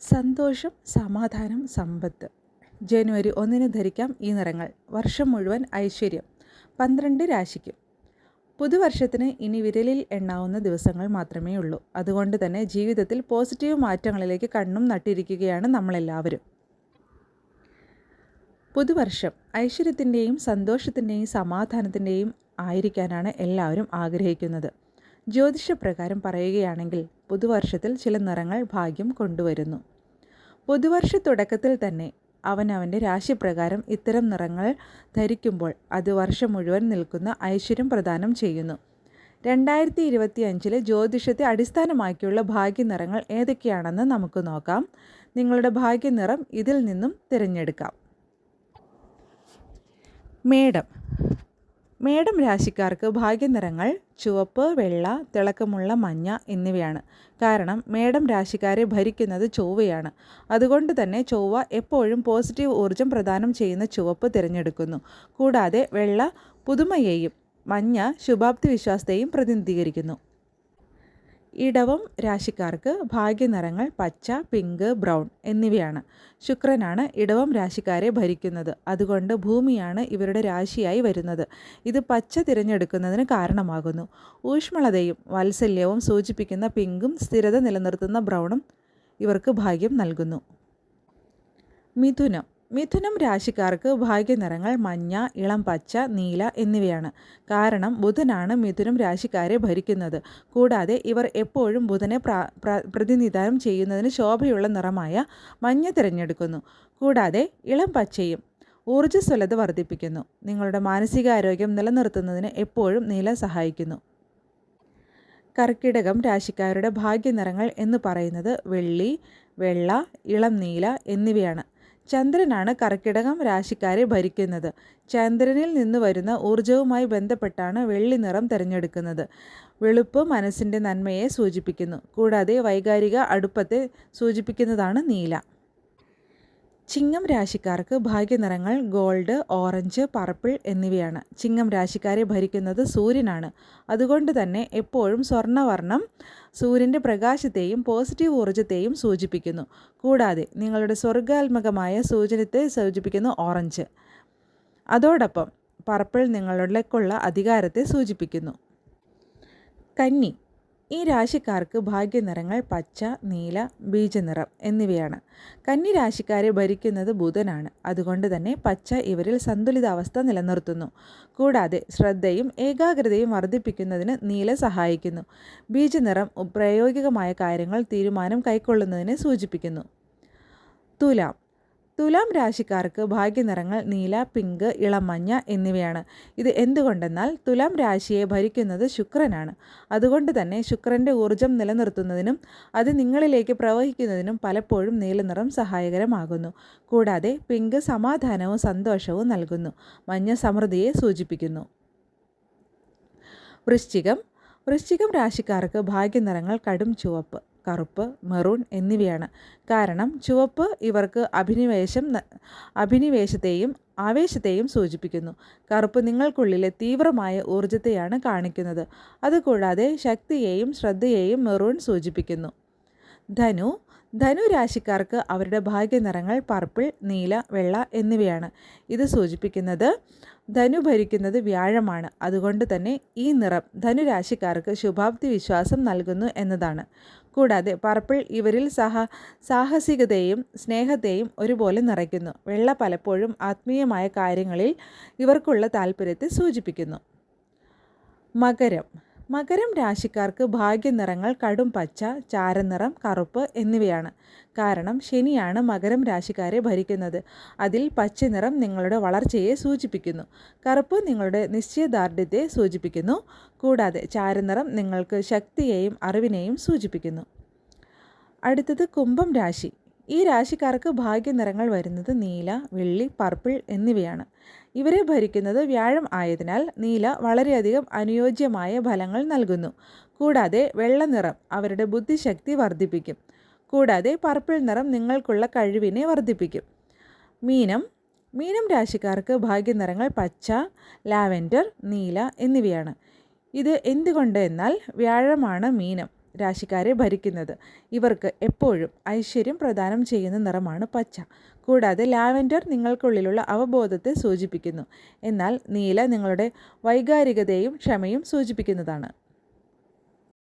സന്തോഷം സമാധാനം സമ്പത്ത്. ജനുവരി ഒന്നിന് ധരിക്കാം ഈ നിറങ്ങൾ. വർഷം മുഴുവൻ ഐശ്വര്യം. പന്ത്രണ്ട് രാശിക്കും. പുതുവർഷത്തിന് ഇനി വിരലിൽ എണ്ണാവുന്ന ദിവസങ്ങൾ മാത്രമേ ഉള്ളൂ. അതുകൊണ്ട് തന്നെ ജീവിതത്തിൽ പോസിറ്റീവ് മാറ്റങ്ങളിലേക്ക് കണ്ണും നട്ടിരിക്കുകയാണ് നമ്മളെല്ലാവരും. പുതുവർഷം ഐശ്വര്യത്തിന്റെയും സന്തോഷത്തിന്റെയും സമാധാനത്തിന്റെയും ആയിരിക്കാനാണ് എല്ലാവരും ആഗ്രഹിക്കുന്നത്. ജ്യോതിഷപ്രകാരം പറയുകയാണെങ്കിൽ പുതുവർഷത്തിൽ ചില നിറങ്ങൾ ഭാഗ്യം കൊണ്ടുവരുന്നു. പുതുവർഷ തുടക്കത്തിൽ തന്നെ അവൻ അവന്റെ രാശിപ്രകാരം ഇത്തരം നിറങ്ങൾ ധരിക്കുമ്പോൾ അത് വർഷം മുഴുവൻ നിൽക്കുന്ന ഐശ്വര്യം പ്രദാനം ചെയ്യുന്നു. രണ്ടായിരത്തി ഇരുപത്തി അഞ്ചിലെ ജ്യോതിഷത്തെ അടിസ്ഥാനമാക്കിയുള്ള ഭാഗ്യ ഭാഗ്യനിറങ്ങൾ ഏതൊക്കെയാണെന്ന് നമുക്ക് നോക്കാം. നിങ്ങളുടെ ഭാഗ്യ ഭാഗ്യനിറം ഇതിൽ നിന്നും തിരഞ്ഞെടുക്കാം. മേടം. മേടം രാശിക്കാർക്ക് ഭാഗ്യനിറങ്ങൾ ചുവപ്പ് വെള്ള തിളക്കമുള്ള മഞ്ഞ എന്നിവയാണ്. കാരണം മേടം രാശിക്കാരെ ഭരിക്കുന്നത് ചൊവ്വയാണ്. അതുകൊണ്ട് തന്നെ ചൊവ്വ എപ്പോഴും പോസിറ്റീവ് ഊർജം പ്രദാനം ചെയ്യുന്ന ചുവപ്പ് തിരഞ്ഞെടുക്കുന്നു. കൂടാതെ വെള്ള പുതുമയെയും മഞ്ഞ ശുഭാപ്തി വിശ്വാസത്തെയും പ്രതിനിധീകരിക്കുന്നു. ഇടവം രാശിക്കാർക്ക് ഭാഗ്യനിറങ്ങൾ പച്ച പിങ്ക് ബ്രൗൺ എന്നിവയാണ്. ശുക്രനാണ് ഇടവം രാശിക്കാരെ ഭരിക്കുന്നത്. അതുകൊണ്ട് ഭൂമിയാണ് ഇവരുടെ രാശിയായി വരുന്നത്. ഇത് പച്ച തിരഞ്ഞെടുക്കുന്നതിന് കാരണമാകുന്നു. ഊഷ്മളതയും വാത്സല്യവും സൂചിപ്പിക്കുന്ന പിങ്കും സ്ഥിരത നിലനിർത്തുന്ന ബ്രൗണും ഇവർക്ക് ഭാഗ്യം നൽകുന്നു. മിഥുനം. മിഥുനം രാശിക്കാർക്ക് ഭാഗ്യനിറങ്ങൾ മഞ്ഞ ഇളം പച്ച നീല എന്നിവയാണ്. കാരണം ബുധനാണ് മിഥുനം രാശിക്കാരെ ഭരിക്കുന്നത്. കൂടാതെ ഇവർ എപ്പോഴും ബുധനെ പ്രതിനിധാനം ചെയ്യുന്നതിന് ശോഭയുള്ള നിറമായ മഞ്ഞ തിരഞ്ഞെടുക്കുന്നു. കൂടാതെ ഇളം പച്ചയും ഊർജസ്വലത വർദ്ധിപ്പിക്കുന്നു. നിങ്ങളുടെ മാനസികാരോഗ്യം നിലനിർത്തുന്നതിന് എപ്പോഴും നീല സഹായിക്കുന്നു. കർക്കിടകം രാശിക്കാരുടെ ഭാഗ്യനിറങ്ങൾ എന്ന് പറയുന്നത് വെള്ളി വെള്ള ഇളം നീല എന്നിവയാണ്. ചന്ദ്രനാണ് കർക്കിടകം രാശിക്കാരെ ഭരിക്കുന്നത്. ചന്ദ്രനിൽ നിന്ന് വരുന്ന ഊർജവുമായി ബന്ധപ്പെട്ടാണ് വെള്ളി നിറം തിരഞ്ഞെടുക്കുന്നത്. വെളുപ്പ് മനസ്സിന്റെ നന്മയെ സൂചിപ്പിക്കുന്നു. കൂടാതെ വൈകാരിക അടുപ്പത്തെ സൂചിപ്പിക്കുന്നതാണ് നീല. ചിങ്ങം രാശിക്കാർക്ക് ഭാഗ്യനിറങ്ങൾ ഗോൾഡ് ഓറഞ്ച് പർപ്പിൾ എന്നിവയാണ്. ചിങ്ങം രാശിക്കാരെ ഭരിക്കുന്നത് സൂര്യനാണ്. അതുകൊണ്ട് തന്നെ എപ്പോഴും സ്വർണവർണം സൂര്യന്റെ പ്രകാശത്തെയും പോസിറ്റീവ് ഊർജത്തെയും സൂചിപ്പിക്കുന്നു. കൂടാതെ നിങ്ങളുടെ സ്വർഗാത്മകമായ സൂചനത്തെ സൂചിപ്പിക്കുന്നു ഓറഞ്ച്. അതോടൊപ്പം പർപ്പിൾ നിങ്ങളിലേക്കുള്ള അധികാരത്തെ സൂചിപ്പിക്കുന്നു. കന്നി. ഈ രാശിക്കാർക്ക് ഭാഗ്യനിറങ്ങൾ പച്ച നീല ബീജനിറം എന്നിവയാണ്. കന്നി രാശിക്കാരെ ഭരിക്കുന്നത് ബുധനാണ്. അതുകൊണ്ട് തന്നെ പച്ച ഇവരിൽ സന്തുലിതാവസ്ഥ നിലനിർത്തുന്നു. കൂടാതെ ശ്രദ്ധയും ഏകാഗ്രതയും വർദ്ധിപ്പിക്കുന്നതിന് നീല സഹായിക്കുന്നു. ബീജനിറം പ്രായോഗികമായ കാര്യങ്ങൾ തീരുമാനം കൈക്കൊള്ളുന്നതിനെ സൂചിപ്പിക്കുന്നു. തുലാം. തുലാം രാശിക്കാർക്ക് ഭാഗ്യനിറങ്ങൾ നീല പിങ്ക് ഇളമഞ്ഞ എന്നിവയാണ്. ഇത് എന്തുകൊണ്ടെന്നാൽ തുലാം രാശിയെ ഭരിക്കുന്നത് ശുക്രനാണ്. അതുകൊണ്ട് തന്നെ ശുക്രന്റെ ഊർജം നിലനിർത്തുന്നതിനും അത് നിങ്ങളിലേക്ക് പ്രവഹിക്കുന്നതിനും പലപ്പോഴും നീലനിറം സഹായകരമാകുന്നു. കൂടാതെ പിങ്ക് സമാധാനവും സന്തോഷവും നൽകുന്നു. മഞ്ഞ സമൃദ്ധിയെ സൂചിപ്പിക്കുന്നു. വൃശ്ചികം. വൃശ്ചികം രാശിക്കാർക്ക് ഭാഗ്യനിറങ്ങൾ കടും ചുവപ്പ്. കറുപ്പ് മെറൂൺ എന്നിവയാണ്. കാരണം ചുവപ്പ് ഇവർക്ക് അഭിനിവേശം അഭിനിവേശത്തെയും ആവേശത്തെയും സൂചിപ്പിക്കുന്നു. കറുപ്പ് നിങ്ങൾക്കുള്ളിലെ തീവ്രമായ ഊർജത്തെയാണ് കാണിക്കുന്നത്. അതുകൂടാതെ ശക്തിയെയും ശ്രദ്ധയെയും മെറൂൺ സൂചിപ്പിക്കുന്നു. ധനു ധനു രാശിക്കാർക്ക് അവരുടെ ഭാഗ്യനിറങ്ങൾ പർപ്പിൾ നീല വെള്ള എന്നിവയാണ്. ഇത് സൂചിപ്പിക്കുന്നത് ധനു ഭരിക്കുന്നത് വ്യാഴമാണ്. അതുകൊണ്ട് തന്നെ ഈ നിറം ധനുരാശിക്കാർക്ക് ശുഭാപ്തി വിശ്വാസം നൽകുന്നു എന്നതാണ്. കൂടാതെ പർപ്പിൾ ഇവരിൽ സഹ സാഹസികതയും സ്നേഹത്തെയും ഒരുപോലെ നിറയ്ക്കുന്നു. വെള്ള പലപ്പോഴും ആത്മീയമായ കാര്യങ്ങളിൽ ഇവർക്കുള്ള താല്പര്യത്തെ സൂചിപ്പിക്കുന്നു. മകരം മകരം രാശിക്കാർക്ക് ഭാഗ്യനിറങ്ങൾ കടും പച്ച ചാരനിറം കറുപ്പ് എന്നിവയാണ്. കാരണം ശനിയാണ് മകരം രാശിക്കാരെ ഭരിക്കുന്നത്. അതിൽ പച്ച നിറം നിങ്ങളുടെ വളർച്ചയെ സൂചിപ്പിക്കുന്നു. കറുപ്പ് നിങ്ങളുടെ നിശ്ചയദാർഢ്യത്തെ സൂചിപ്പിക്കുന്നു. കൂടാതെ ചാരനിറം നിങ്ങൾക്ക് ശക്തിയെയും അറിവിനെയും സൂചിപ്പിക്കുന്നു. അടുത്തത് കുംഭം രാശി. ഈ രാശിക്കാർക്ക് ഭാഗ്യനിറങ്ങൾ വരുന്നത് നീല വെള്ളി പർപ്പിൾ എന്നിവയാണ്. ഇവരെ ഭരിക്കുന്നത് വ്യാഴം ആയതിനാൽ നീല വളരെയധികം അനുയോജ്യമായ ഫലങ്ങൾ നൽകുന്നു. കൂടാതെ വെള്ള നിറം അവരുടെ ബുദ്ധിശക്തി വർദ്ധിപ്പിക്കും. കൂടാതെ പർപ്പിൾ നിറം നിങ്ങൾക്കുള്ള കഴിവിനെ വർദ്ധിപ്പിക്കും. മീനം മീനം രാശിക്കാർക്ക് ഭാഗ്യനിറങ്ങൾ പച്ച ലാവൻഡർ നീല എന്നിവയാണ്. ഇത് എന്തുകൊണ്ട് എന്നാൽ വ്യാഴമാണ് മീനം. രാശിക്കാരെ ഭരിക്കുന്നത്. ഇവർക്ക് എപ്പോഴും ഐശ്വര്യം പ്രദാനം ചെയ്യുന്ന നിറമാണ് പച്ച. കൂടാതെ ലാവൻഡർ നിങ്ങൾക്കുള്ളിലുള്ള അവബോധത്തെ സൂചിപ്പിക്കുന്നു. എന്നാൽ നീല നിങ്ങളുടെ വൈകാരികതയും ക്ഷമയും സൂചിപ്പിക്കുന്നതാണ്.